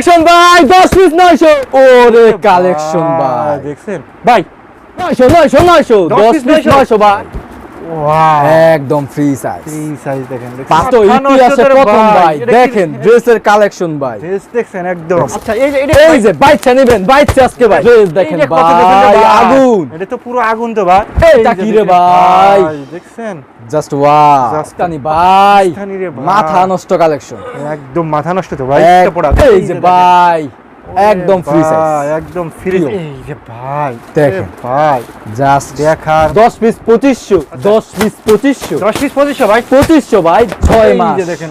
Collection ভাই 10 piece 900 ওরে collection ভাই দেখছেন? ভাই 900 900 900 10 10 পিস 900 ভাই। একদম ফ্রি সাইজ এই সাইজ দেখেন দেখছেন? পাঁচ তো ইতিহাসে প্রথম ভাই। দেখেন ড্রেসের কালেকশন ভাই। ড্রেস দেখছেন একদম। আচ্ছা এই যে এটা এই যে বাইচ্চা নেবেন আজকে ভাই। ড্রেস দেখেন দেখেন ভাই। আগুন। এটা তো পুরো আগুন তো ভাই। যে কি রে দেখেন ভাই? দেখছেন? জাস্ট ওয়াও কানি ভাই। মাথা নষ্ট কালেকশন একদম মাথা নষ্ট তো ভাই। এই যে ভাই। একদম ফ্রি সাইজ একদম ফ্রি এই যে ভাই দেখেন। ভাই জাস্ট দেখার 10 পিস 2500 10 পিস 2500 দশ পিস পঁচিশশো ভাই? 2500 ভাই 6 এই যে দেখেন।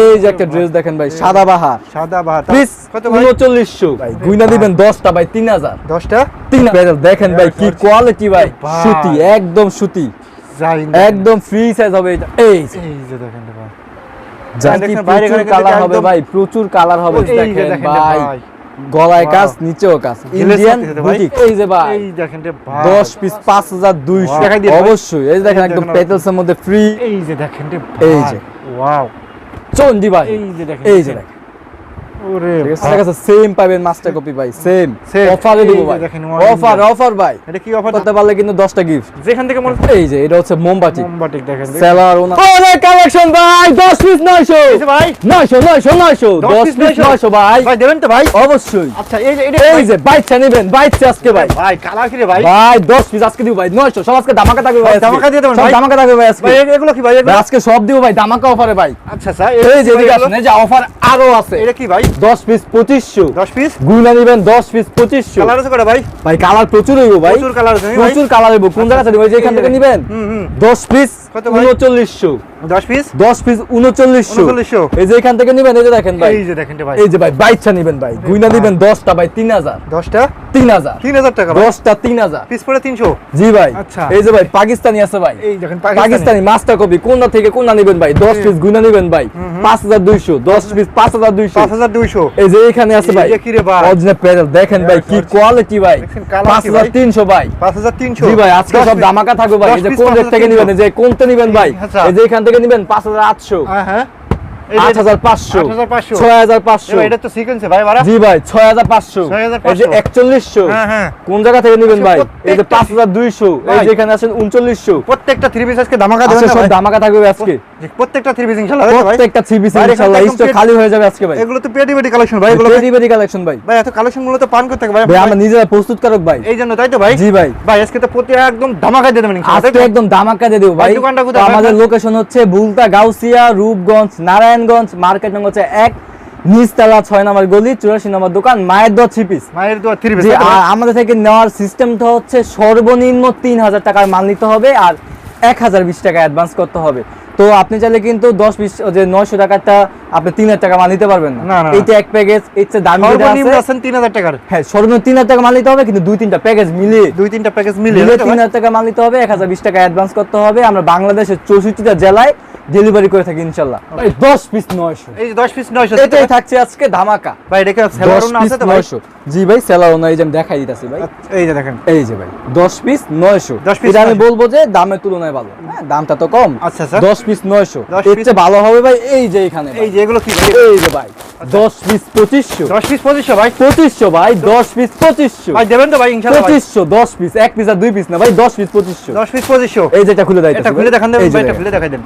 এই যে একটা ড্রেস দেখেন ভাই সাদা বাহার। সাদা বাহার। প্লিজ কত ভাই? 3900 ভাই গুইনা দিবেন 10টা ভাই 3000 দশটা? তিন দেখেন ভাই কি কোয়ালিটি ভাই। সুতি একদম সুতি। একদম ফ্রি সাইজ হবে এটা। এই যে। দেখেন ভাই। প্রচুর কালার হবে ভাই প্রচুর কালার হবে দেখেন ভাই। গলায়. কাজ নিচেও কাজ ইন্ডিয়ান বুটিক এই যে ভাই এই দেখেন রে ভাই 10 পিস 5200 Wow. দেখাই দিই। অবশ্যই এই দেখেন একদম। পেটেলস এর মধ্যে ফ্রি এই যে দেখেন রে এই যে। ওয়াও চন্ডি ভাই এই যে দেখেন এই যে দেখেন। দেখেন ওরে ঠিক আছে। ভাই। আমার কাছে সেম পাবেন মাস্টার কপি ভাই সেম অফারে এই ভাই। অফার অফার ভাই। এটা কি অফার করতে পারলে কিন্তু 10টা গিফট যেখান থেকে মনে এই যে এটা হচ্ছে মোমবাতি। মোমবাতি দেখেন দেখেন। সেলার ওনা ওরে কালেকশন ভাই 10 পিস 900 ভাই। 900 900 900 10 10 পিস পিস 900 ভাই। ভাই দেবেন তো ভাই? অবশ্যই। আচ্ছা এই যে এই যে বাইচ্চা নেবেন বাইচ্চা আজকে ভাই। ভাই কালা কি রে ভাই? ভাই 10 পিস আজকে দিব ভাই। 900 সব আজকে ধামাকা থাকবে ভাই ভাই, ধামাকা দিয়ে দেবেন ভাই। ধামাকা থাকবে ভাই আজকে। ভাই এগুলো কি ভাই আজকে সব দিব ভাই ধামাকা অফারে ভাই। আচ্ছা স্যার এই যে এদিকে আসুন এই যে অফার আরও আছে। এটা কি ভাই? 10 পিস 2500 10 পিস গুইনা নেবেন 10 পিস 2500 কালার আছে কটা ভাই? ভাই কালার প্রচুর হইব ভাই। প্রচুর কালার আছে প্রচুর কালার হইব। কোন জায়গা থেকে ভাই যে থেকে নেবেন? হুম হুম 10 পিস কত ভাই? 3900 10 পিস 10 পিস 3900 3900 এই যে এখান থেকে নেবেন এই যে দেখেন ভাই। এই যে দেখেন ভাই। এই যে ভাই বাইচ্চা নেবেন ভাই। গুইনা দিবেন 10টা ভাই 3000 10টা 3000 3000 টাকা ভাই। 10টা 3000 পিস পড়ে 300 জি ভাই। আচ্ছা। এই যে ভাই পাকিস্তানি আছে ভাই। এই দেখেন পাকিস্তানি। মাস্টার কপি কোনটা থেকে কোনটা নেবেন ভাই? 10 পিস গুইনা নেবেন ভাই। 5200 10 পিস 5200 5200 এই যে এখানে আছে এই ভাই কি রে ভাই? অরিজিনাল প্যাডেল দেখেন ভাই কি কোয়ালিটি ভাই। দেখেন colour কি ভাই? 5300 ভাই। 5300 জি ভাই আজকে সব ধামাকা থাকবে ভাই এই যে কোন রেট থেকে নেবেন? যে কোনটা নেবেন ভাই? আচ্ছা। এই যে এখান থেকে নেবেন 5800 হ্যাঁ হ্যাঁ। 8500 8500 6500 এটা তো সিকোয়েন্সে ভাই বাড়া। জি ভাই 6500 6500 এই যে 4100 হ্যাঁ হ্যাঁ। কোন জায়গা থেকে নেবেন আচ্ছা, ভাই? এই যে প্রত্যেকটা- 5200 এই যে এখানে আছেন 3900 প্রত্যেকটা থ্রি পিস আজকে ধামাকা দেবেন ভাই? ধামাকা থাকবে আজকে। প্রত্যেকটা থ্রি পিস ইনশাআল্লাহ তাই প্রত্যেকটা থ্রি পিস ইনশাআল্লাহ স্টক খালি হয়ে যাবে আজকে ভাই। এগুলো তো পেটি পেটি কালেকশন ভাই এগুলো ভেরি ভেরি কালেকশন ভাই। ভাই এত কালেকশনগুলো তো পান করতে ভাই ভাই আমরা নিজেরা প্রস্তুতকারক ভাই। এই জন্য তাই তো ভাই? জি ভাই। ভাই আজকে তো প্রতি একদম ধামাকা দিয়ে দেবেন আজকে একদম ধামাকা দিয়ে দেবো ভাই। দোকানটা কোথায়? আমাদের লোকেশন হচ্ছে বুলতা গাউসিয়া রূপগঞ্জ নারায়ণগঞ্জ মার্কেট নং হচ্ছে এক নিচতলা ছয় নম্বর গলি চুরাশি নম্বর দোকান মায়ের দোয়া থ্রি পিস মায়ের দোয়া থ্রি পিস আর আমাদের থেকে নেওয়ার সিস্টেমটা হচ্ছে সর্বনিম্ন তিন হাজার টাকার মাল নিতে হবে আর এক হাজার বিশ টাকা অ্যাডভান্স করতে হবে। তো আপনি চাইলে কিন্তু দশ বিশ যে নয়শো টাকাটা আপনি তিন হাজার টাকা মাল নিতে পারবেন না। এইটা এক প্যাকেজ এর দামি তিন হাজার টাকার। হ্যাঁ সর্বনিম্ন তিন হাজার টাকা মাল নিতে হবে কিন্তু দুই তিনটা প্যাকেজ মিলিয়ে। দুই তিনটা প্যাকেজ মিলিয়ে তিন হাজার টাকা মাল নিতে হবে এক হাজার বিশ টাকা অ্যাডভান্স করতে হবে। আমরা বাংলাদেশের চৌষট্টিটা জেলায় ডেলিভারি করে থাকি ইনশাল্লাহ দশ পিস নয়শো এই যে দশ পিস নয়শো এটাই থাকছে আজকে ধামাকা ভাই রেখে দশ সেলারুন পিস আছে তো ভাই নয়শো জি ভাই সেলার নয় যে আমি দেখাই দিতেছি ভাই আচ্ছা, এই যে দেখেন এই যে ভাই দশ পিস নয়শো 10 piece এটা আমি বলব যে দামের তুলনায় ভালো হ্যাঁ দামটা তো কম আচ্ছা, স্যার। দশ পিস নয়শো 10 এর চেয়ে ভালো হবে ভাই এই যে এখানে এই যে এগুলো কি ভাই এই যে ভাই দশ পিস পঁচিশশো দশ পিস পঁচিশশো ভাই পঁচিশশো ভাই দশ পিস পঁচিশশো ভাই দেবেন তো ভাই ভাই পঁচিশশো দশ পিস এক পিস আর দুই পিস না ভাই দশ পিস পঁচিশশো দশ পিস পঁচিশশো এই যেটা খুলে দেয় এটা খুলে দেখান দেবেন ভাই এটা খুলে দেখাই দেন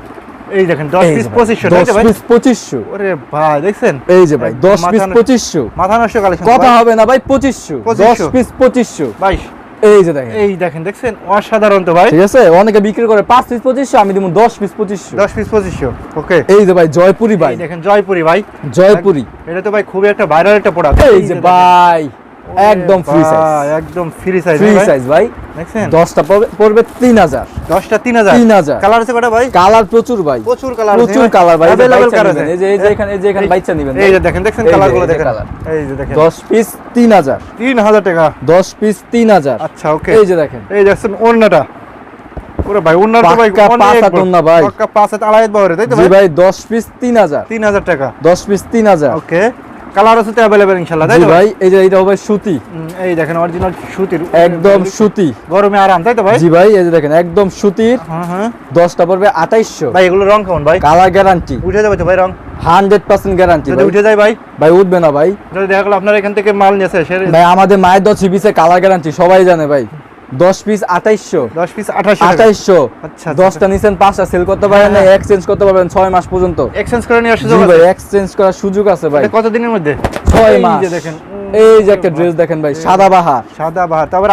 এই দেখেন দশ পিস পঁচিশশো তাই দশ তো ভাই? পিস পঁচিশশো। ওরে ভাই দেখছেন? এই যে ভাই একদম দশ মাথা পিস নষ্ট- পঁচিশশো। মাথা নষ্ট কালেকশন কথা হবে না ভাই পঁচিশশো। দশ পিস পঁচিশশো। ভাই এই যে দেখেন। এই দেখেন দেখছেন? অসাধারণ তো ভাই। ঠিক আছে? অনেকে বিক্রি করে পাঁচ পিস পঁচিশশো আমি দিব দশ পিস পঁচিশশো। দশ পিস পঁচিশশো ওকে এই যে ভাই জয়পুরি ভাই। এই দেখেন জয়পুরি ভাই। জয়পুরি। এটা তো ভাই খুবই একটা ভাইরাল একটা প্রোডাক্ট এই যে ভাই। একদম ফ্রি সাইজ একদম ফ্রি সাইজ ফ্রি সাইজ ভাই। দেখছেন দশটা পড়বে- পড়বে তিন হাজার। দশটা তিন হাজার? তিন হাজার। কালার আছে কটা ভাই? কালার প্রচুর ভাই। প্রচুর কালার প্রচুর কালার ভাই। বাইচা কালার আছে। এই যে এই যে এখানে এই যে এখানে বাইচা নিবেন এই যে দেখেন। দেখছেন এই কালারগুলো দেখেন। এই যে দেখেন। দশ পিস তিন হাজার। তিন হাজার টাকা। দশ পিস তিন হাজার। আচ্ছা ওকে এই যে দেখেন। এই দেখছেন ওড়নাটা। ওরে ভাই ওড়নার তো ভাই অনেক বড়। ভাই। পাক্কা পাঁচ হাত আড়াই হাত বহরে তাই তো জি ভাই? ভাই দশ পিস তিন হাজার। তিন হাজার টাকা। দশ পিস তিন হাজার। ওকে কালার আছে তো অ্যাভেলেবেল ইনশাআল্লাহ তাই তো? ভাই ভাই এই যে এটা হবে সুতি। এই দেখেন অরিজিনাল সুতির একদম সুতি। গরমে আরাম তাই তো ভাই? জি ভাই এই যে দেখেন একদম সুতির। হ্যাঁ হ্যাঁ। দশটা পড়বে আঠাইশশো। ভাই এগুলো রং কেমন ভাই? কালার গ্যারান্টি উঠে যাবে তো ভাই রং? হান্ড্রেড পার্সেন্ট গ্যারান্টি যদি উঠে যায় ভাই? ভাই উঠবে না ভাই। যদি দেখা গেলো আপনার এখান থেকে মাল নিয়েছে ভাই আমাদের মায়ের দশ পিসে কালার গ্যারান্টি সবাই জানে ভাই। দশ পিস আঠাইশশো। দশ পিস আঠাইশশো আচ্ছা, দশটা নিছেন পাঁচটা সেল করতে পারেন না হ্যাঁ। এক্সচেঞ্জ করতে পারবেন ছয় মাস পর্যন্ত। এক্সচেঞ্জ করে নিয়ে আসছে ভাই এক্সচেঞ্জ করার সুযোগ আছে ভাই। কত দিনের মধ্যে? ছয় মাস। দেখেন এই যে একটা ড্রেস দেখেন ভাই সাদা বাহার। সাদা বাহার তারপর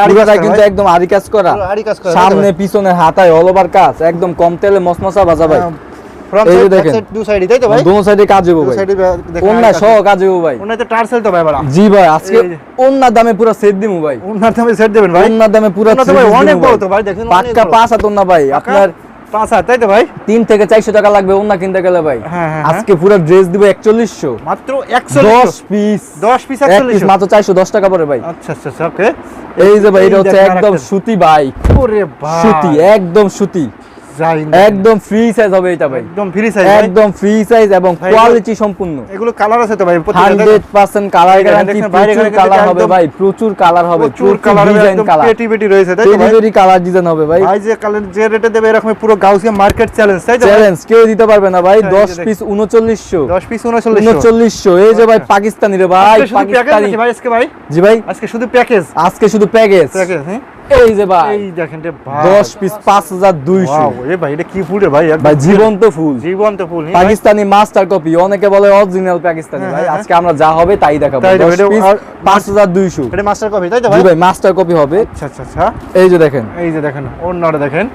কিন্তু একদম আরি কাজ করা। সামনে পিছনে হাতায় অল ওভার কাজ একদম কম তেলে মসমসা ভাজা ভাই। হ্যাঁ, এই যে দেখেন। side, দু তাই তো ভাই? দোনো সাইডে কাজ হব ভাই। সাইডে দেখেন অন্য আরি কাজ। সহ কাজ হব ভাই। ওনাতে টার্সেল তো ভাই বলা জি ভাই আজকে এই দামে পুরো সেট দিমু ভাই। ওনার দামে সেট দেবেন ভাই? অন্য দামে পুরো ওনার ভাই অনেক বড় তো ভাই, দেখেন, পাক্কা পাঁচ হাত না ভাই। আপনার পাঁচ হাত তাই তো ভাই? তিন থেকে চারশো টাকা লাগবে অন্য কিনতে গেলে ভাই। হ্যাঁ, হ্যাঁ, হ্যাঁ। আজকে পুরো ড্রেস দিব একচল্লিশশো। মাত্র একশো দশ পিস দশ পিস একচল্লিশ মাত্র চারশো দশ টাকা পড়ে ভাই। আচ্ছা আচ্ছা আচ্ছা ওকে এই যে ভাই এটা হচ্ছে একদম সুতি ভাই। সুতি একদম সুতি। একদম ফ্রি সাইজ হবে এটা ভাই। একদম ফ্রি সাইজ একদম ফ্রি সাইজ এবং কোয়ালিটি সম্পূর্ণ। এগুলো কালার আছে তো ভাই প্রত্যেকটা হান্ড্রেড পার্সেন্ট কালার গ্যারান্টি প্রচুর কালার হবে ভাই প্রচুর কালার হবে প্রচুর কালার ডিজাইন কালার পেটি রয়েছে তাই তো ভাই? কালার ডিজাইন হবে ভাই। ভাই যে কালার যে রেটে দেবে এরকম পুরো গাউসিয়া মার্কেট চ্যালেঞ্জ তাই তো চ্যালেঞ্জ কেউ দিতে পারবে না ভাই আচ্ছা, এই যে দশ দেখেন। পিস উনচল্লিশশো। দশ পিস উনচল্লিশ উনচল্লিশশো এই যে ভাই আচ্ছা। পাকিস্তানি রে ভাই পাকিস্তানি। ভাই আজকে ভাই? জি ভাই। আজকে শুধু প্যাকেজ আজকে শুধু প্যাকেজ প্যাকেজ হ্যাঁ? এই যে ভাই। এই দেখেন রে ভাই। দশ পিস পাঁচ হাজার দুইশো। Wow, এ ভাই এটা কি ফুল রে ভাই? ভাই জীবন্ত ফুল। জীবন্ত ফুল। পাকিস্তানি মাস্টার কপি অনেকে বলে অরিজিনাল পাকিস্তানি। হ্যাঁ, ভাই হ্যাঁ। আজকে আমরা যা হবে তাই দেখাবো। তাই দেখাবো, দশ এটা পিস আর- পাঁচ হাজার দুইশো। এটা মাস্টার কপি তাই তো ভাই? ভাই মাস্টার কপি হবে। আচ্ছা আচ্ছা আচ্ছা। এই যে দেখেন। এই যে দেখেন অন্যটা দেখেন।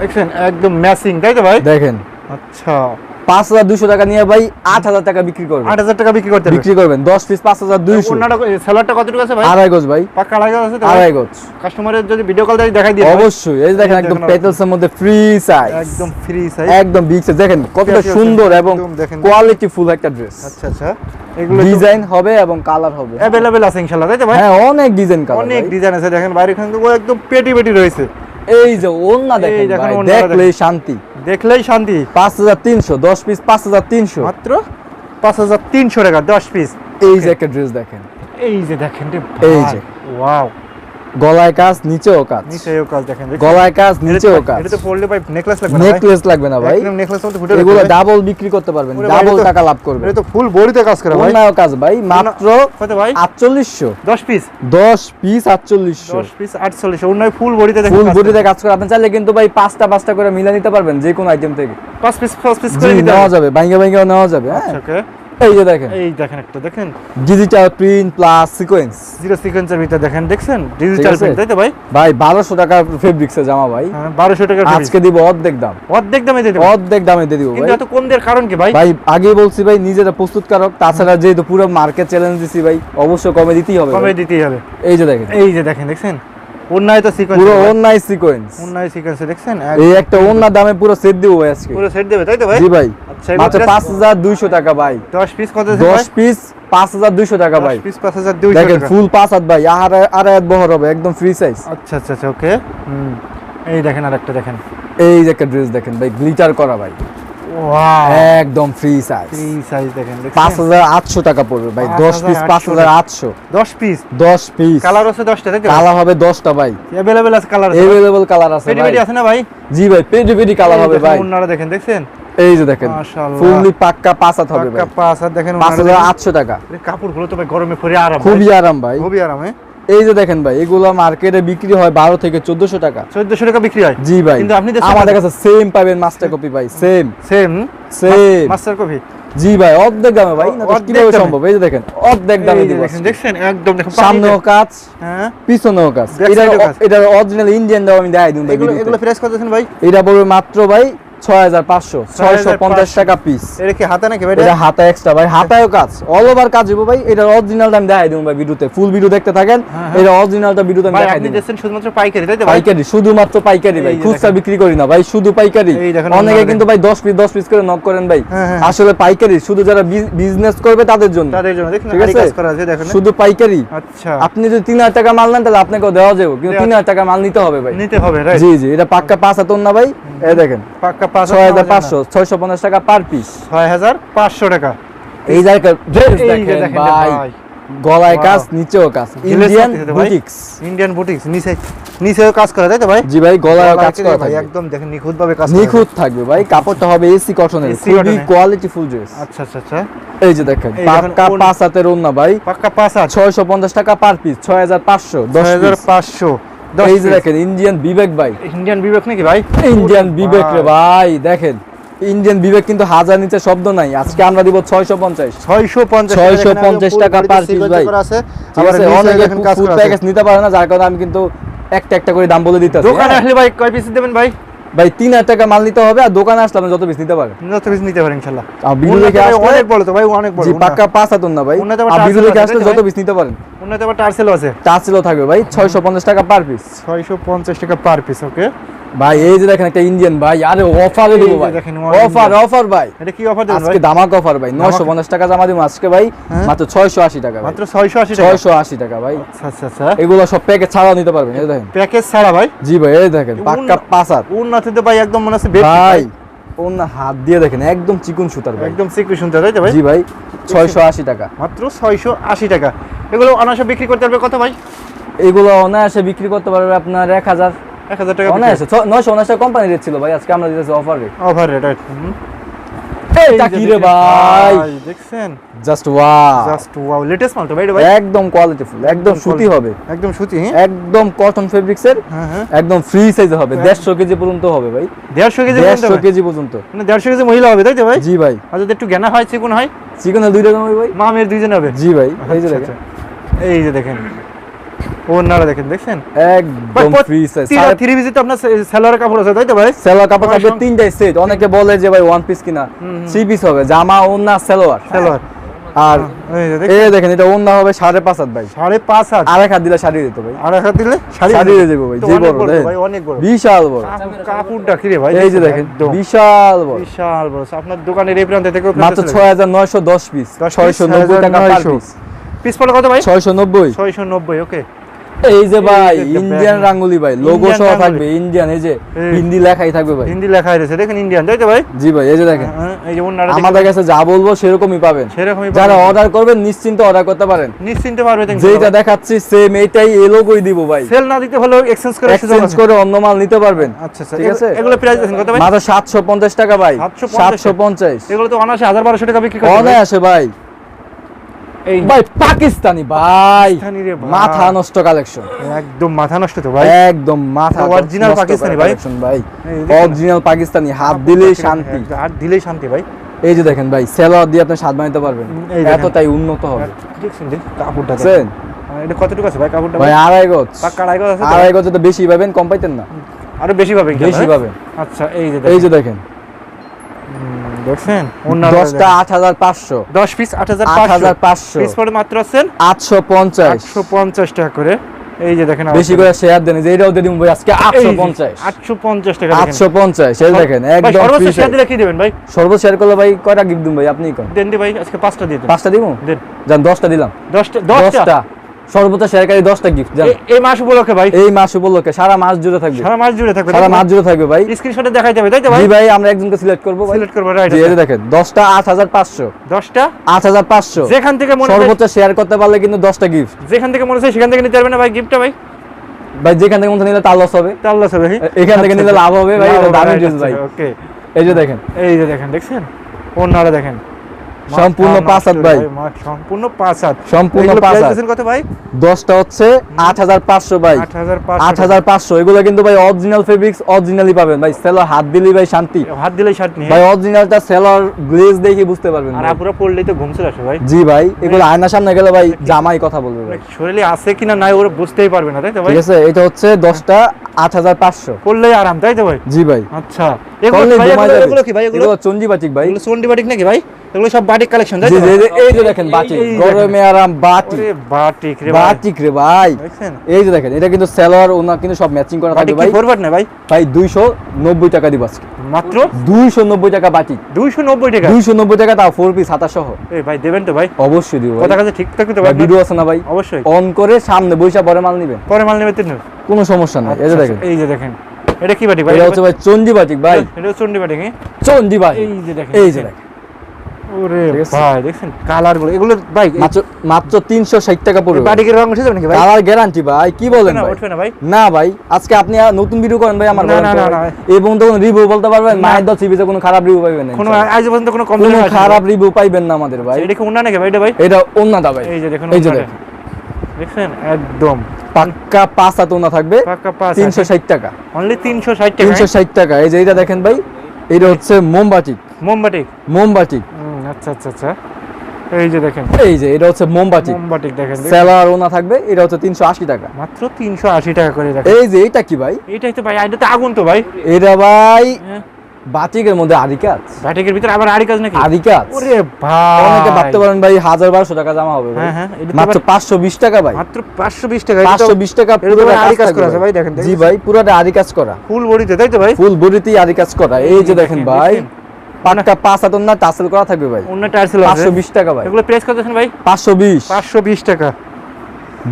দেখছেন? একদম ম্যাচিং তাই তো ভাই? দেখেন। আচ্ছা। পাঁচ হাজার দুইশো টাকা নিয়ে ভাই আট হাজার টাকা বিক্রি করবেন। আট হাজার টাকা বিক্রি করতে বিক্রি করবেন দশ পিস পাঁচ হাজার দুইশো। অন্যটা কতটুকু আছে ভাই? আড়াই গজ ভাই। পাক্কা আড়াই আছে আড়াই গজ। কাস্টমারের যদি ভিডিও কল দেখাই দিয়ে অবশ্যই। এই দেখেন একদম পেটেলস এর মধ্যে ফ্রি সাইজ একদম ফ্রি সাইজ একদম বিগ সাইজ দেখেন কতটা সুন্দর এবং। কোয়ালিটি ফুল একটা ড্রেস আচ্ছা আচ্ছা। এগুলো ডিজাইন হবে এবং কালার হবে। অ্যাভেলেবেল আছে ইনশাআল্লাহ তাই তো ভাই? হ্যাঁ অনেক ডিজাইন কালার অনেক ডিজাইন আছে। দেখেন বাইরে কিন্তু একদম পেটি পেটি রয়েছে। এই যে ওন্না দেখেন দেখলেই শান্তি। দেখলেই শান্তি। পাঁচ হাজার তিনশো দশ পিস পাঁচ হাজার তিনশো। মাত্র পাঁচ হাজার তিনশো টাকা দশ পিস। এই যে একটা ড্রেস দেখেন। এই যে দেখেন এই যে। ওয়াও গলায় কাজ নিচেও কাজ। নিচেও কাজ দেখেন গলায় কাজ নিচেও কাজ। এটা তো ফোল্ডে পাইপ নেকলেস লাগবে না নেকলেস লাগবে না ভাই। একদম নেকলেস ফুটে এগুলো ডাবল বিক্রি করতে পারবেন ডাবল টাকা লাভ করবেন। এটা তো ফুল বডিতে কাজ করে ভাই। অন্যায় কাজ ভাই মাত্র কত ভাই? আটচল্লিশশো। দশ পিস দশ পিস আটচল্লিশশো। দশ পিস আটচল্লিশ অন্য ফুল বডিতে দেখেন ফুল বডিতে কাজ করে। আপনি চাইলে কিন্তু ভাই পাঁচটা পাঁচটা করে মিলে নিতে পারবেন যে কোনো আইটেম থেকে। পাঁচ পিস পাঁচ পিস করে নিতে নেওয়া যাবে ভাঙ্গে ভাঙ্গেও নেওয়া যাবে হ্যাঁ। আচ্ছা, okay। এই যে দেখেন। এই দেখেন একটা দেখেন। Digital print plus sequence zero সিকোয়েন্সের ভিতরে দেখেন দেখছেন? ডিজিটাল প্রিন্ট তাই তো ভাই? ভাই বারোশো টাকার ফেব্রিক্সের জামা ভাই। বারোশো টাকার আজকে দিব অর্ধেক দাম। অর্ধেক দামে দিয়ে দেবো। অর্ধেক দামে দিয়ে দিব কিন্তু ভাই। এত কম দেওয়ার কারণ কি ভাই? ভাই আগে বলছি ভাই নিজেরা প্রস্তুতকারক। তাছাড়া যেহেতু পুরো মার্কেট চ্যালেঞ্জ দিছি ভাই অবশ্যই কমে দিতেই হবে কমে। দিতেই হবে। এই যে দেখেন। এই যে দেখেন দেখছেন? তো সিকোয়েন্স পুরো অন্যায় সিকোয়েন্স অন্যায় সিকোয়েন্স দেখছেন? এই একটা অন্যার দামে পুরো সেট দিব ভাই আজকে। পুরো সেট দেবে তাই তো ভাই? জি ভাই। মাত্র dress- পাঁচ হাজার দুইশো টাকা ভাই। দশ পিস কত দশ পিস পাঁচ হাজার দুইশো টাকা ভাই। পিস পাঁচ হাজার দুইশো দেখেন ফুল পাঁচ হাত ভাই আড়াই হাত বহর হবে একদম ফ্রি সাইজ আচ্ছা আচ্ছা আচ্ছা ওকে হুম। এই দেখেন আরেকটা দেখেন। এই যে একটা ড্রেস দেখেন ভাই গ্লিটার করা ভাই। একদম ফ্রি সাইজ ফ্রি সাইজ দেখেন পাঁচ হাজার আটশো টাকা পড়বে ভাই দশ পিস পাঁচ 5,800 হাজার আটশো। দশ পিস দশ পিস কালার আছে দশটা তাই তো? কালার হবে দশটা ভাই। অ্যাভেলেবেল আছে কালার এভেলেবল কালার আছে ভাই। পেটি আছে না ভাই? জি ভাই পেটি পেটি কালার হবে ভাই। ওনারা দেখেন দেখছেন? এই যে দেখেন ফুললি পাক্কা হবে ভাই। আর দেখেন পাঁচ ওনারা হাজার দেখেন। আটশো টাকা। এই কাপড়গুলো তো ভাই গরমে পরে আরাম খুবই আরাম ভাই। খুবই আরাম হ্যাঁ। এই যে দেখেন ভাই এগুলো মার্কেটে বিক্রি হয় বারো থেকে চোদ্দশো টাকা। চোদ্দশো টাকা বিক্রি হয়? জি ভাই। কিন্তু আপনি আমাদের কাছে সেম পাবেন মাস্টার কপি ভাই same same same master copy জি ভাই অর্ধেক দামে ভাই কীভাবে সম্ভব? এই যে দেখেন অর্ধেক দামে দিব। দেখছেন? একদম দেখেন সামনেও কাজ হ্যাঁ? পিছনেও কাজ। কাজ। এটার অরিজিনাল ইন্ডিয়ান দাও আমি দেখাই দিন ভাই এগুলো প্রেস করতেছেন ভাই? এটা পড়বে মাত্র ভাই ছয় হাজার পাঁচশো ছয়শো পঞ্চাশ টাকা পিস এটা কি হাতে নাকি ভাই? এটা হাতা এক্সট্রা ভাই হাতায়ও কাজ। অল ওভার কাজ হইব ভাই এটা অরিজিনালটা আমি দেখাই দিন ভাই ভিডিওতে। ফুল ভিডিও দেখতে থাকেন হ্যাঁ, হ্যাঁ। এটা অরিজিনালটা ভিডিওতে আমি ভাই দেখাই আপনি দিন শুধুমাত্র পাইকারি তাই তো ভাই? পাইকারি শুধুমাত্র পাইকারি ভাই খুচরা বিক্রি করি না ভাই শুধু পাইকারি। অনেকে কিন্তু ভাই দশ পিস দশ পিস করে নক করেন ভাই। হ্যাঁ। আসলে পাইকারি শুধু যারা বিজনেস করবে তাদের জন্য। তাদের জন্য দেখুন আরি কাজ করা আছে দেখেন। শুধু পাইকারি। আচ্ছা। আপনি যদি তিন হাজার টাকা মাল নেন তাহলে আপনাকেও দেওয়া যাবে কিন্তু দেওয়া- তিন হাজার টাকা মাল নিতে হবে ভাই। নিতে হবে রাইট জি জি এটা পাক্কা পাঁচ হাতন না ভাই। দেখেন। পাক্কা ছয় হাজার পাঁচশো ছয়শো পঞ্চাশ টাকা পার পিস ছয় হাজার পাঁচশো টাকা। এই দেখেন ভাই গলায় কাজ নিচেও কাজ। ইন্ডিয়ান বুটিক্স ইন্ডিয়ান বুটিক্স নিচে নিচেও কাজ করা তাই তো ভাই? জি ভাই গলায় কাজ করা ভাই একদম দেখেন নিখুঁত ভাবে কাজ নিখুঁত থাকবে ভাই কাপড়টা হবে এসি কটনের খুবই কোয়ালিটি ফুল ড্রেস আচ্ছা আচ্ছা আচ্ছা। এই যে দেখেন পাক্কা পাঁচ হাতের ওন্না ভাই। পাক্কা পাঁচ হাত। 650 টাকা পার পিস 6500 10500 এই যে দেখেন ইন্ডিয়ান বিবেক ভাই। ইন্ডিয়ান বিবেক নাকি ভাই? ইন্ডিয়ান বিবেক রে ভাই। দেখেন ইন্ডিয়ান বিবেক কিন্তু হাজার নিচে শব্দ নাই। আজকে আমরা দিব ছয়শো পঞ্চাশ। ছয়শো পঞ্চাশ 650 টাকা per piece ভাই। অনেকে প্যাকেজ নিতে পারে না যার কারণে আমি কিন্তু একটা একটা করে দাম বলে দিতে দোকানে আসলে ভাই কয় পিস দেবেন ভাই? ভাই তিন হাজার টাকা মাল নিতে হবে আর দোকানে আসলে আপনি যত পিস নিতে পারেন। যত পিস নিতে পারেন ইনশাল্লাহ। অনেক বড় তো ভাই অনেক বড়। পাক্কা পাঁচ হাতুন না ভাই। আসলে যত? পিস নিতে পারেন। উন্নত আবার আছে। থাকবে ভাই ছয়শো পঞ্চাশ টাকা পার পিস ছয়শো পঞ্চাশ টাকা পার পিস ওকে ভাই এই যে দেখেন একটা ইন্ডিয়ান ভাই আরে অফারে ভাই। অফার অফার ভাই। এটা কি অফার ভাই আজকে দামাক অফার ভাই নয়শো পঞ্চাশ টাকা জামা দিব আজকে ভাই হ্যাঁ? মাত্র ছয়শো আশি টাকা মাত্র ছয়শো আশি টাকা? ছয়শো আশি টাকা ভাই। আচ্ছা আচ্ছা আচ্ছা। এগুলো সব প্যাকেজ ছাড়াও নিতে পারবেন এই দেখেন। প্যাকেজ ছাড়া ভাই? জি ভাই এই দেখেন পাক্কা উন্নতিতে ভাই একদম মনে হচ্ছে বেড ভাই। অন্য হাত দিয়ে দেখেন একদম চিকুন সুতার একদম চিকুন সুতার তাই তো ভাই? জি ভাই ছয়শো আশি টাকা। মাত্র ছয়শো আশি টাকা। এগুলো অনায়াসে বিক্রি করতে পারবে কত ভাই? এগুলো অনায়াসে বিক্রি করতে পারবে আপনার এক হাজার। এক হাজার টাকা অনায়াসে নয়শো অনায়াসে কোম্পানি রেট ছিল ভাই আজকে আমরা দিতেছি অফার রেট অফার রেট এটা কি রে ভাই? দেখছেন? Just wow just wow latest মাল তো ভাই ভাই। একদম কোয়ালিটিফুল একদম সুতি হবে। একদম সুতি হ্যাঁ? একদম কটন ফেব্রিক্স এর হ্যাঁ হ্যাঁ। একদম ফ্রি সাইজে হবে। দেড়শো কেজি পর্যন্ত হবে ভাই। দেড়শো কেজি দেড়শো কেজি পর্যন্ত। মানে দেড়শো কেজি মহিলা হবে তাই তো ভাই? জি ভাই। আর যদি একটু জ্ঞানা হয় চিকুন হয়? চিকেনের দুই রকম হবে ভাই? মামের দুইজন হবে? জি ভাই এই যে আচ্ছা, দেখেন। আচ্ছা। এই যে দেখেন। ওনারা দেখেন দেখছেন? একদম ফ্রি সাইজ থ্রি পিসে তো আপনার সালোয়ার কাপড় আছে তাই তো ভাই? সেলোয়ার কাপড় থাকবে তিনটাই সেট অনেকে বলে যে ভাই ওয়ান পিস কিনা? থ্রি পিস হবে। জামা ওন্না সেলোয়ার। সালোয়ার। আর এই দেখেন। দেখেন এটা ওন্না হবে সাড়ে পাঁচ হাত ভাই। সাড়ে পাঁচ হাত? আর হাত দিলে শাড়ি দিত ভাই। আর হাত দিলে শাড়ি দিয়ে যাব ভাই। যে বড় বড় তো দেখেন। ভাই অনেক বড়। বিশাল বড়। কাপড়টা কি রে ভাই? এই যে দেখেন বিশাল বড়। বিশাল বড়। আপনার দোকানের এই প্রান্তে থেকে মাত্র পিস টাকা পার পিস পিস পড়ে কত ভাই? ছয়শো নব্বই। ছয়শো নব্বই ওকে এই যে ভাই ইন্ডিয়ান রাঙ্গুলি ভাই লোগো সহ থাকবে ইন্ডিয়ান এই যে হিন্দি লেখাই থাকবে ভাই। হিন্দি লেখা রয়েছে দেখেন ইন্ডিয়ান তাই তো ভাই? জি ভাই এই যে দেখেন। হ্যাঁ, এই যে আমাদের কাছে যা বলব সেরকমই পাবেন। সেরকমই যারা অর্ডার করবেন নিশ্চিন্তে অর্ডার করতে পারেন। নিশ্চিন্তে পারবে যেটা দেখাচ্ছি সেম এইটাই এই লোগোই দিব ভাই। সেল না দিতে হলেও এক্সচেঞ্জ করে এক্সচেঞ্জ করে অন্য মাল নিতে পারবেন। আচ্ছা আচ্ছা ঠিক আছে? এগুলো- প্রাইস আছেন কত ভাই? মাত্র সাতশো পঞ্চাশ টাকা ভাই। 750 সাতশো পঞ্চাশ। এগুলো তো অনায়াসে হাজার বারোশো টাকা বিক্রি ভাই। অনায়াসে ভাই। ভাই পাকিস্তানি ভাই। পাকিস্তানি ভাই। মাথা নষ্ট কালেকশন একদম মাথা নষ্ট তো ভাই। একদম মাথা original পাকিস্তানি ভাই। ভাই। অরিজিনাল পাকিস্তানি হাত দিলেই শান্তি। আর দিলেই শান্তি ভাই। এই যে দেখেন ভাই সেলোয়ার দিয়ে আপনি স্বাদ বানাতে পারবেন। এতটাই উন্নত হবে। দেখছেন যে কাপড়টা দেখেন। এটা কতটুকু আছে ভাই কাপড়টা ভাই আড়াই গজ। পাক্কা আড়াই গজ আছে আড়াই গজ তো বেশি পাবেন কম পাইতেন না। আরও বেশি পাবেন বেশি পাবেন। আচ্ছা এই যে এই দেখেন যে দেখেন। দেখছেন? পিস পিস মাত্র আছেন? টাকা করে। এই যে দেখেন বেশি করে শেয়ার দেন যে এটাও দিয়ে দিব ভাই আজকে টাকা এই দেখেন একদম সর্বোচ্চ শেয়ার দিলে কি দেবেন ভাই? শেয়ার করলে ভাই কয়টা গিফট ভাই আপনি কোন। দেন দি ভাই আজকে পাঁচটা দিয়ে দেন। পাঁচটা দিব দেন। যান দশটা দিলাম। দশটা দশটা? দশটা। সর্বোচ্চ শেয়ারকারী দশটা গিফট এই মাস উপলক্ষে ভাই? এই মাস উপলক্ষে সারা মাস জুড়ে থাকবে। সারা মাস জুড়ে থাকবে সারা মাস জুড়ে থাকবে ভাই। স্ক্রিনশটে দেখাই যাবে তাই তো ভাই? ভাই আমরা একজনকে সিলেক্ট করব ভাই। সিলেক্ট করব রাইট এই দেখেন হাজার পাঁচশো। দশটা? আট হাজার পাঁচশো। যেখান থেকে মনে সর্বোচ্চ শেয়ার করতে পারলে কিন্তু দশটা গিফট যেখান থেকে মনে হচ্ছে সেখান থেকে নিতে পারবে না ভাই গিফটটা ভাই? ভাই যেখান থেকে মনে নিলে তার লস হবে। তার লস হবে এখান থেকে নিলে লাভ হবে ভাই, দামি dress ভাই। ওকে এই যে দেখেন। এই যে দেখেন দেখছেন? ওনারা দেখেন। সম্পূর্ণ পাঁচ হাত ভাই। সম্পূর্ণ পাঁচ হাত। সম্পূর্ণ পাঁচ হাত। কত ভাই? দশটা হচ্ছে আট হাজার পাঁচশো ভাই। আট হাজার পাঁচশো। এগুলো কিন্তু ভাই অরিজিনাল ফেব্রিক্স অরিজিনালি পাবেন। ভাই সেলর হাত দিলেই ভাই শান্তি। হাত দিলেই শার্ট নিয়ে ভাই অরিজিনালটা সেলর গ্লেজ দেখে বুঝতে পারবেন আর ভাই। আপুরা পড়লেই তো ঘুম চলে আসে ভাই। জি ভাই এগুলো আয়নার সামনে গেলে ভাই জামাই কথা বলবে ভাই। শরীরে আছে কিনা নাই ওরা বুঝতেই পারবে না তাই তো ভাই? ঠিক আছে এটা হচ্ছে দশটা আট হাজার পাঁচশো। পড়লেই আরাম তাই তো ভাই? জি ভাই। আচ্ছা এগুলো ভাই, এগুলো- কি ভাই এগুলো? চন্ডি বাটিক ভাই। সোন্ডি বাটিক নাকি ভাই? এগুলো সব বাটিক কালেকশন তাই? এই যে- দেখেন বাটিক গরমে আরাম বাটিক। বাটিক রে ভাই। বাটিক রে ভাই। এই যে দেখেন এটা কিন্তু সেলর ওনার কিন্তু সব ম্যাচিং করা থাকবে ভাই। ফরওয়ার্ড না ভাই? ভাই দুইশো নব্বই টাকা দিব আজকে। মাত্র? দুইশো নব্বই টাকা বাটিক। দুইশো নব্বই টাকা? দুইশো নব্বই টাকা তাও ফোর পিস হাতা সহ এই ভাই দেবেন তো ভাই। অবশ্যই দিব কথা কাছে ঠিক থাকবে তো ভাই ভিডিও আছে না ভাই? অবশ্যই। অন করে সামনে বৈশা পরে মাল নিবেন। পরে মাল নেবে তিন কোনো সমস্যা নাই এই যে দেখেন। এই যে দেখেন। এটা কি বাটিক ভাই? এটা হচ্ছে ভাই চন্ডি বাটিক ভাই। এটা চন্ডি বাটিক হ্যাঁ? চন্ডি ভাই এই যে দেখেন এই যে দেখেন। ওরে ভাই দেখছেন কালারগুলো এগুলো ভাই মাত্র মাত্র তিনশো ষাট টাকা পড়বে ভাই। বাটিকের রং উঠে যাবে নাকি ভাই? কালার গ্যারান্টি ভাই কি বলেন না, ভাই? উঠবে না ভাই। না ভাই আজকে আপনি নতুন ভিডিও করেন ভাই আমার না, না, না, ভাই। না। এই পর্যন্ত কোনো রিভিউ বলতে পারবেন? মায়ের দশ সিবিতে কোনো খারাপ রিভিউ না কোনো আজ পর্যন্ত কোনো কোনো খারাপ রিভিউ পাইবেন না আমাদের ভাই। এটা কি উন্না নাকি ভাই এটা ভাই? এটা ভাই। এই যে দেখুন এই যে উন্নাটা। দেখছেন? একদম। পাক্কা পাঁচ হাত ওনা থাকবে। পাক্কা পাঁচ টাকা। অনলি ষাট টাকা এই যে এটা দেখেন ভাই এটা হচ্ছে মোমবাতি। মোমবাতি। হুম, আচ্ছা আচ্ছা আচ্ছা। এই যে দেখেন। এই যে এটা হচ্ছে মোমবাতি। মোমবাটি দেখেন। সেলার ওনা থাকবে এটা হচ্ছে তিনশো আশি টাকা। মাত্র তিনশো আশি টাকা করে দেখেন। এই যে এটা কি ভাই? এইটাই তো ভাই এটা তো আগুন তো ভাই। এটা ভাই হ্যাঁ। বাটিকের মধ্যে আরি কাজ। বাটিকের ভিতরে আবার কাজ নাকি? আরি কাজ। ওরে ভাই। অনেকে ভাবতে পারেন ভাই হাজার বারোশো টাকা জামা হবে ভাই। হ্যাঁ, হ্যাঁ, মাত্র আবার- পাঁচশো বিশ টাকা ভাই। মাত্র পাঁচশো বিশ টাকা এটা তো পাঁচশো বিশ টাকা আরি কাজ করা আছে ভাই, দেখেন, জি ভাই পুরোটা আরি কাজ করা। ফুল বডিতে তাই তো ভাই? ফুল বডিতেই আরি কাজ করা। এই যে দেখেন ভাই। পাটটা পাঁচ হাতন না টাসেল করা থাকবে ভাই। অন্য ছিল পাঁচশো বিশ টাকা ভাই। এগুলো প্রেস ভাই? পাঁচশো বিশ। পাঁচশো বিশ টাকা।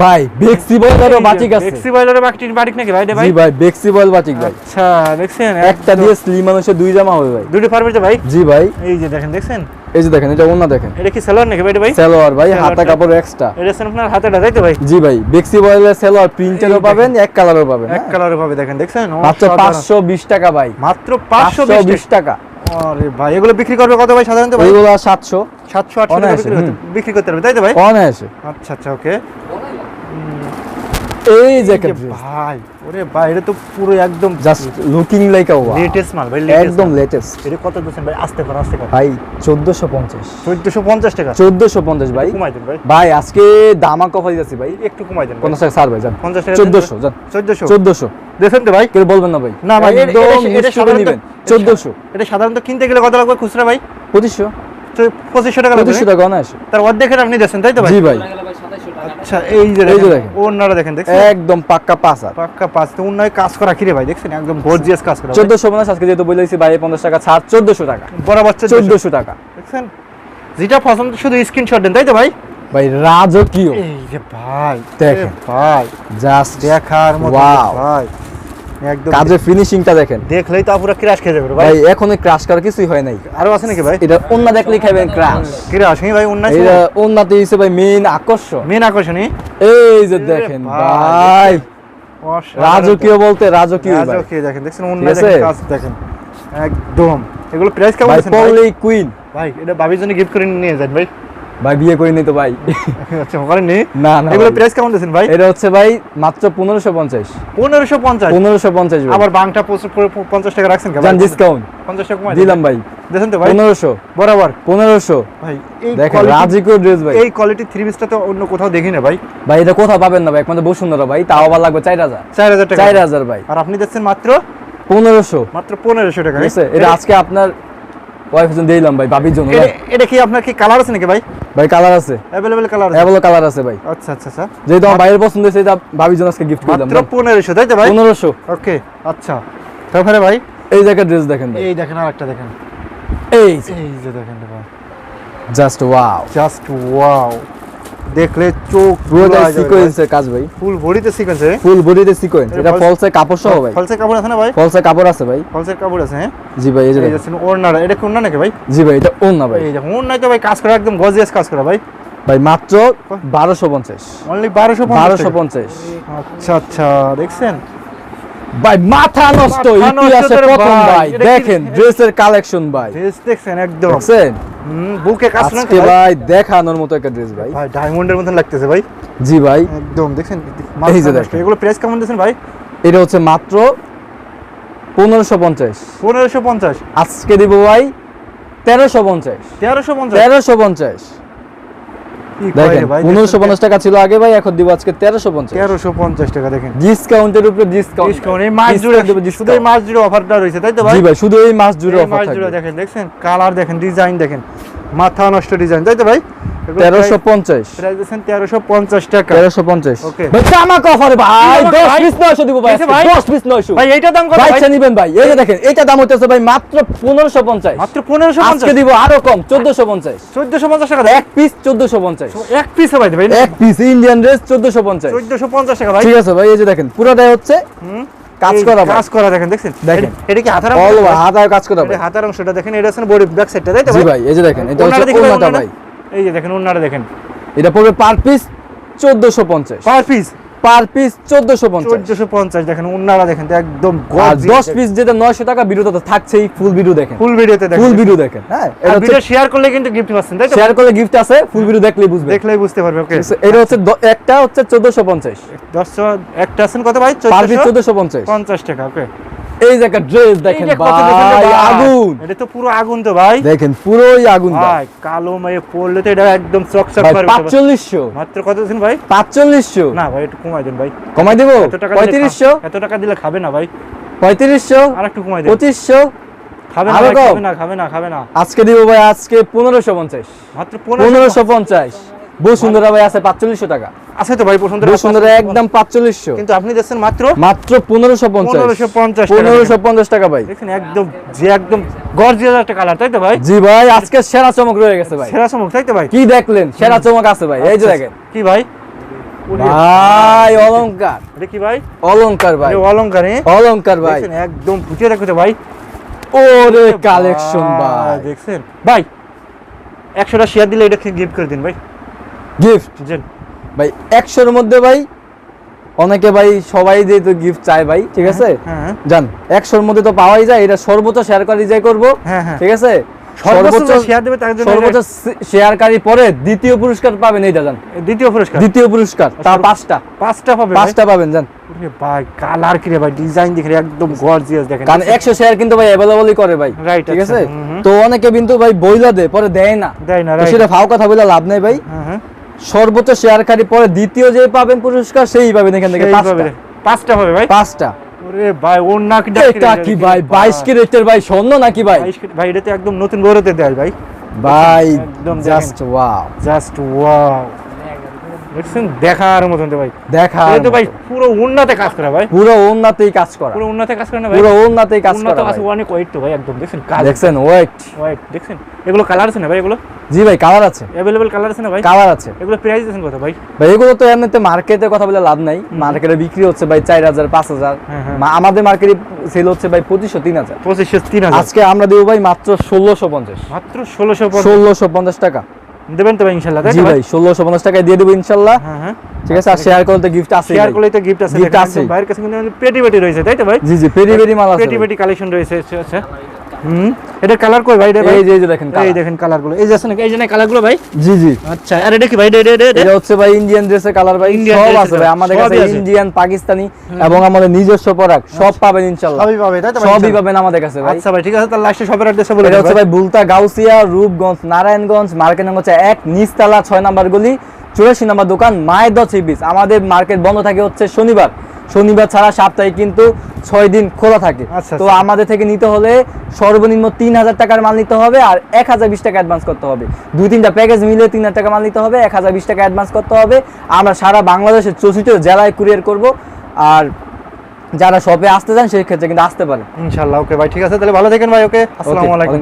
ভাই বেক্সি বয়েলেরও বাটিক আছে। এক্সি বয়লারের বাকি বাটিক নাকি ভাই ভাই? জি ভাই বেক্সি বয়েল বাটিক ভাই। আচ্ছা দেখছেন? একটা দিয়ে স্লিম মানুষের দুই জামা হবে ভাই। দুটো পারবে তো ভাই? জি ভাই। এই যে দেখেন দেখছেন? এই যে দেখেন এটা অন্য দেখেন। এটা কি সেলোয়ার নাকি ভাই ভাই? সেলোয়ার ভাই হাতা কাপড় এক্সট্রা এটা হচ্ছে আপনার হাতেটা তাই তো ভাই? জি ভাই বেক্সি বয়েলের সেলোয়ার প্রিন্টেরও পাবেন এক কালারও পাবেন। এক কালারে পাবে দেখেন দেখছেন? মাত্র অসাধারণ। পাঁচশো বিশ টাকা ভাই। মাত্র পাঁচশো পাঁচশো বিশ বিশ টাকা। আরে ভাই এগুলো বিক্রি করবে কত ভাই সাধারণত ভাই? এগুলো সাতশো। সাতশো আটশো টাকা বিক্রি করতে- বিক্রি করতে পারবে তাই তো ভাই? অনায়াসে আচ্ছা আচ্ছা ওকে। এই যে ভাই ওরে ভাই এটা তো পুরো একদম জাস্ট লুকিং লাইক আ ওয়া লেটেস্ট মাল ভাই একদম লেটেস্ট এটা কত দিচ্ছেন ভাই? আসতে পারেন আসতে পারেন ভাই চোদ্দশো পঞ্চাশ। চোদ্দশো পঞ্চাশ টাকা? চোদ্দশো পঞ্চাশ ভাই। কমাই দেন ভাই। ভাই আজকে দামা কফাই যাচ্ছি ভাই। একটু কমাই দেন পঞ্চাশ টাকা ছাড় ভাই যান। পঞ্চাশ টাকা চোদ্দশো যান। চোদ্দশো। চোদ্দশো। দেখছেন তো ভাই। কেউ বলবেন না ভাই। না ভাই একদম এটা- করে সাধারণত- নিবেন। চোদ্দশো। এটা সাধারণত কিনতে গেলে কত লাগবে খুচরা ভাই? পঁচিশশো। চো- পঁচিশশো টাকা লাগবে পঁচিশশো টাকা অনায়াসে। তার অর্ধেকের আপনি দিচ্ছেন তাই তো ভাই? জি ভাই। আচ্ছা এই যে এই যে দেখেন দেখেন। ওনারা দেখেন দেখছেন? একদম পাক্কা পাঁচ পাক্কা পাঁচ তো উন্নয় কাজ করা কিরে ভাই দেখছেন? একদম গর্জিয়াস কাজ করা। আজকে যেহেতু বলেছি ভাই পঞ্চাশ টাকা ছাড় চোদ্দশো টাকা। বরাবর চোদ্দশো। চোদ্দশো টাকা। দেখছেন? যেটা পছন্দ শুধু স্ক্রিনশট দেন তাই তো ভাই? ভাই রাজকীয়। এই যে ভাই দেখেন। ভাই জাস্ট দেখার মতো. ভাই। একদম। কাজের ফিনিশিংটা দেখেন। দেখলেই তো পুরো ক্রাশ খেয়ে যাবে ভাই। ভাই এখনও ক্রাশ করার কিছুই হয় নাই। আরও আছে নাকি ভাই? এটা অন্য দেখলেই খাবেন ক্রাশ হ্যাঁ ভাই উন্নয় এটা অন্যতে হিসেবে ভাই মেইন আকর্ষণ। মেন আকর্ষণই এই? যে দেখেন ভাই, রাজকীয় বলতে রাজকীয় ভাই। রাজকীয় দেখেন দেখছেন ঠিক দেখেন কাজ দেখেন। একদম। এগুলো প্রাইস কেমন ভাই ভাই? পড়লেই কুইন ভাই এটা বাবির জন্য গিফট করে নিয়ে যান ভাই। ভাই বিয়ে করিনি তো ভাই। আচ্ছা করেন নি না না এগুলো প্রাইস কেমন দিয়েছেন ভাই? এটা হচ্ছে ভাই মাত্র পনেরোশো পঞ্চাশ। পনেরোশো পঞ্চাশ? পনেরোশো পঞ্চাশ আবার বাংটা পঁচ- প- পঞ্চাশ টাকা রাখছেন ডিসকাউন্ট পঞ্চাশ টাকা কমাই দিলাম ভাই। দেখেন তো ভাই। পনেরোশো। বরাবর। পনেরোশো। ভাই এই দেখেন রাজকীয় ড্রেস ভাই। এই কোয়ালিটি থ্রি পিসটা তো অন্য কোথাও দেখি না ভাই। ভাই এটা কোথাও পাবেন না ভাই একমাত্র বসুন্ধরা ভাই তাও আবার লাগবে চার হাজার। চার হাজার টাকা। চার হাজার ভাই। আর আপনি দিচ্ছেন মাত্র? পনেরোশো। মাত্র পনেরোশো টাকা। এটা আজকে আপনার ওয়াইফ জন্য দিলাম ভাই ভাবির জন্য এটা- এটা কি আপনার কি কালার আছে নাকি ভাই? ভাই কালার আছে। অ্যাভেলেবেল কালার আছে। অ্যাভেলো কালার আছে ভাই। আচ্ছা আচ্ছা আচ্ছা। যেহেতু আমার ভাইয়ের পছন্দ হয়েছে এটা ভাবির জন্য আজকে গিফট করলাম মাত্র 1500 তাই তো ভাই? 1500 ওকে আচ্ছা। তারপরে ভাই? এই জায়গা ড্রেস দেখেন ভাই। এই দেখেন আর একটা দেখেন। এই এই যে দেখেন জাস্ট ওয়াও জাস্ট ওয়াও দেখলে চোখ পুরোটা সিকোয়েন্সের কাজ ভাই। ফুল বডিতে সিকোয়েন্স ফুল বডিতে সিকোয়েন্স এটা ফলসে কাপড় সহ ভাই। ফলসের কাপড় আছে না ভাই? ফলসে কাপড় আছে ভাই। ফলসের কাপড় আছে হ্যাঁ? জি ভাই এই যে দেখছেন ওড়না এটা কোন না নাকি ভাই? জি ভাই এটা ওড়না ভাই। এই যে ওড়না তো ভাই কাজ করা একদম গজিয়াস কাজ করা ভাই। ভাই মাত্র বারোশো পঞ্চাশ। অনলি বারোশো বারোশো পঞ্চাশ। আচ্ছা আচ্ছা দেখছেন? ভাই মাথা নষ্ট ইতিহাসে প্রথম ভাই। দেখেন ড্রেসের কালেকশন ভাই। ড্রেস দেখছেন একদম। দেখছেন? বুকে কাজ আজকে ভাই। দেখানোর মতো একটা ড্রেস ভাই। ভাই ডায়মন্ডের মতন লাগতেছে ভাই। জি ভাই। একদম দেখছেন? এই যে দেখেন। এগুলো প্রাইস কেমন দিয়েছেন ভাই? এটা হচ্ছে মাত্র পনেরোশো পঞ্চাশ। পনেরোশো পঞ্চাশ। আজকে দিব ভাই তেরোশো পঞ্চাশ। তেরোশো পঞ্চাশ। তেরোশো পঞ্চাশ কি কয় দেখেন রে ভাই পনেরোশো পঞ্চাশ টাকা ছিল আগে ভাই এখন দিব আজকে তেরোশো পঞ্চাশ। তেরোশো পঞ্চাশ টাকা দেখেন। ডিসকাউন্টের উপরে ডিসকাউন্ট। ডিসকাউন্ট এই মাস জুড়ে শুধু এই মাস জুড়ে অফারটা রয়েছে তাই তো ভাই? ভাই শুধু এই মাস জুড়ে অফার দেখেন দেখছেন? কালার দেখেন ডিজাইন দেখেন। মাথা নষ্ট ডিজাইন তাই তো ভাই? তেরোশো পঞ্চাশ। প্রাইস দিচ্ছেন তেরোশো পঞ্চাশ টাকা। তেরোশো পঞ্চাশ. ভাই জামাক ভাই দশ পিস নয়শো দিব ভাই দশ পিস নয়শো। ভাই এইটার দাম কত নিবেন ভাই। এই যে দেখেন এইটা দাম হচ্ছে ভাই মাত্র পনেরোশো পঞ্চাশ। মাত্র পনেরোশো পঞ্চাশ? দিব আরও কম চোদ্দশো পঞ্চাশ। চোদ্দশো পঞ্চাশ টাকা এক পিস চোদ্দশো পঞ্চাশ। এক পিস ভাই ভাই। এক পিস ইন্ডিয়ান ড্রেস চোদ্দশো পঞ্চাশ। চোদ্দশো পঞ্চাশ টাকা ভাই। ঠিক আছে ভাই এই যে দেখেন পুরোটাই হচ্ছে কাজ করা কাজ করা দেখেন দেখছেন? দেখেন। এটা- কি হাতার অল? হাতায় কাজ করা ভাই। হাতার অংশটা দেখেন এটা আছেন বডি ব্যাক সাইডটা তাই তো ভাই? ভাই এই যে দেখেন এটা হচ্ছে দেখি ভাই, এই যে দেখেন ওনারা দেখেন। এটা পড়বে পার পিস চোদ্দশো পঞ্চাশ। পার পিস? পার পিস চোদ্দশো পঞ্চাশ। চোদ্দশো পঞ্চাশ দেখেন ওনারা দেখেন একদম আর দশ পিস যেটা নয়শো টাকা ভিডিও তো থাকছেই ফুল ভিডিও দেখেন। ফুল ভিডিওতে দেখেন। ফুল ভিডিও দেখেন। হ্যাঁ এটা ভিডিও শেয়ার করলে কিন্তু গিফট পাচ্ছেন তাই তো? শেয়ার করলে গিফট আছে ফুল ভিডিও দেখলেই বুঝবে দেখলেই বুঝতে পারবে ওকে এটা হচ্ছে একটা হচ্ছে চোদ্দশো পঞ্চাশ। দশশো একটা আছেন কত ভাই? পার পিস চোদ্দশো? চোদ্দশো পঞ্চাশ। পঞ্চাশ টাকা ওকে এই জায়গা ড্রেস দেখেন ভাই আগুন। এটা তো পুরো আগুন তো ভাই। দেখেন পুরোই আগুন ভাই। কালো পড়লে তো এটা একদম চকচক 4500 মাত্র কত দিন ভাই? 4500 না ভাই একটু কমাই দেন ভাই। কমাই দেব? 3500 এত টাকা দিলে খাবে না ভাই। 3500 আর একটু কমাই দেন। 2500 খাবে খাবে না খাবে না খাবে না। আজকে দিব ভাই আজকে 1550 মাত্র 1550 বহু সুন্দর ভাই আছে পাঁচচল্লিশশো টাকা। আছে তো ভাই বসুন্ধরা বসুন্ধরা একদম পাঁচচল্লিশশো। কিন্তু আপনি দেখছেন মাত্র মাত্র পনেরোশো পঞ্চাশ। পনেরোশো পঞ্চাশ পঞ্চাশ টাকা ভাই। দেখেন একদম যে একদম একটা কালার তাই তো ভাই? জি ভাই সেরা চমক রয়ে গেছে ভাই। সেরা চমক ভাই? কি দেখলেন? সেরা চমক আছে ভাই এই যে আচ্ছা, কি ভাই? ভাই ভাই? ভাই। হ্যাঁ? ভাই। একদম দেখো তো ভাই। ওরে কালেকশন দেখছেন? ভাই একশোটা শেয়ার দিলে এটা গিফট করে দিন ভাই। গিফট ভাই একশোর মধ্যে ভাই অনেকে ভাই সবাই যেহেতু গিফট চায় ভাই ঠিক আছে? হ্যাঁ জান একশোর মধ্যে তো পাওয়াই যায় এটা সর্বোচ্চ শেয়ার করি যাই করব হ্যাঁ হ্যাঁ। ঠিক আছে? সর্বোচ্চ শেয়ার দেবে তার জন্য সর্বোচ্চ শেয়ারকারী পরে দ্বিতীয় পুরস্কার পাবেন এইটা জান। দ্বিতীয় পুরস্কার? দ্বিতীয় পুরস্কার তা পাঁচটা। পাঁচটা পাবে ভাই? পাঁচটা পাবেন জান। ভাই কালার কি রে ভাই ডিজাইন দেখে একদম গর্জিয়াস দেখেন। কারণ একশো শেয়ার কিন্তু ভাই করে ভাই ঠিক আচ্ছা, আছে হুম। তো অনেকে কিন্তু ভাই বইলা দেয় পরে দেয় না। দেয় না সেটা ফাও কথা বলে লাভ নেই ভাই। হ্যাঁ হ্যাঁ সর্বোচ্চ শেয়ারকারী পরে দ্বিতীয় যে পাবেন পুরস্কার সেই পাবেন এখান থেকে পাঁচটা। পাবে। হবে ভাই? পাঁচটা। ওরে ভাই ওর নাক এটা কি ভাই বাইশ রেটের ভাই স্বর্ণ নাকি ভাই? ভাই এটা তো একদম নতুন বড়তে দেয় ভাই। ভাই একদম জাস্ট ওয়াও জাস্ট ওয়াও দেখছেন দেখার মতন ভাই। দেখা তো ভাই পুরো উন্নতে কাজ করে ভাই। পুরো ওন্নাতেই কাজ করা। পুরো উন্নতে কাজ করে ভাই? পুরো ওন্নাতেই কাজ উন্নত করা আছে অনেক ওয়েট তো ভাই একদম দেখছেন? কাজ। দেখছেন ওয়েট ওয়েট দেখছেন? এগুলো কালার আছে না ভাই এগুলো? জি ভাই কালার আছে। অ্যাভেলেবল কালার আছে না ভাই? কালার আছে। এগুলো প্রাইস কত ভাই? ভাই এগুলো তো এমনিতে মার্কেটে কথা বলে লাভ নাই। মার্কেটে বিক্রি হচ্ছে ভাই চার হাজার পাঁচ হাজার। হ্যাঁ, হ্যাঁ। আমাদের মার্কেটে সেল হচ্ছে ভাই পঁচিশশো তিন হাজার। পঁচিশশো তিন হাজার। আজকে আমরা দেবো ভাই মাত্র ষোলোশো পঞ্চাশ। মাত্র ষোলোশো ষোলোশো পঞ্চাশ টাকা। দেবেন তো তাই জি ভাই ষোলোশো পঞ্চাশ টাকায় দিয়ে দেবো ইনশাল্লাহ। হ্যাঁ হ্যাঁ। ঠিক আছে আর শেয়ার করলে গিফট আছে শেয়ার করলে তো গিফট আছে গিফট আছে। ভাইয়ের কাছে কিন্তু পেটি পেটি রয়েছে তাই তো ভাই? জি জি পেটি পেটি মাল আছে। পেটি। পেটি কালেকশন রয়েছে আচ্ছা, আচ্ছা। হুম? এটা কালার কই ভাই? এই যে এই যে দেখেন এই দেখেন কালারগুলো। এই যে আছে এই যে কালারগুলো ভাই? জি জি। আচ্ছা আর এটা কি ভাই? এটা হচ্ছে ভাই ইন্ডিয়ান ড্রেসের কালার ভাই। সব আছে ভাই। আমাদের কাছে ইন্ডিয়ান পাকিস্তানি এবং আমাদের নিজস্ব প্রোডাক্ট সব পাবেন ইনশাআল্লাহ সবই তাই তো সবই পাবেন আমাদের কাছে ভাই। আচ্ছা ভাই ঠিক আছে তাহলে লাস্টে সবার অ্যাড্রেসে বলে এটা হচ্ছে ভাই। বুলতা গাউসিয়া রূপগঞ্জ নারায়ণগঞ্জ মার্কেট নম্বর হচ্ছে এক নিচতলা ছয় নাম্বার গলি চুরাশি নাম্বার দোকান মায়ের দশ আমাদের মার্কেট বন্ধ থাকে হচ্ছে শনিবার। শনিবার ছাড়া সপ্তাহে কিন্তু ছয় দিন খোলা থাকে। আচ্ছা, তো আচ্ছা। আমাদের থেকে নিতে হলে সর্বনিম্ন তিন হাজার টাকার মাল নিতে হবে আর এক হাজার বিশ টাকা অ্যাডভান্স করতে হবে। দুই তিনটা প্যাকেজ মিলে তিন হাজার টাকা মাল নিতে হবে এক হাজার বিশ টাকা অ্যাডভান্স করতে হবে। আমরা সারা বাংলাদেশের চৌষট্টি জেলায় কুরিয়ার করব আর যারা শপে আসতে চান সেই ক্ষেত্রে কিন্তু আসতে পারে ইনশাল্লাহ ওকে ভাই ঠিক আছে তাহলে ভালো থাকেন ভাই ওকে। আসসালামু আলাইকুম।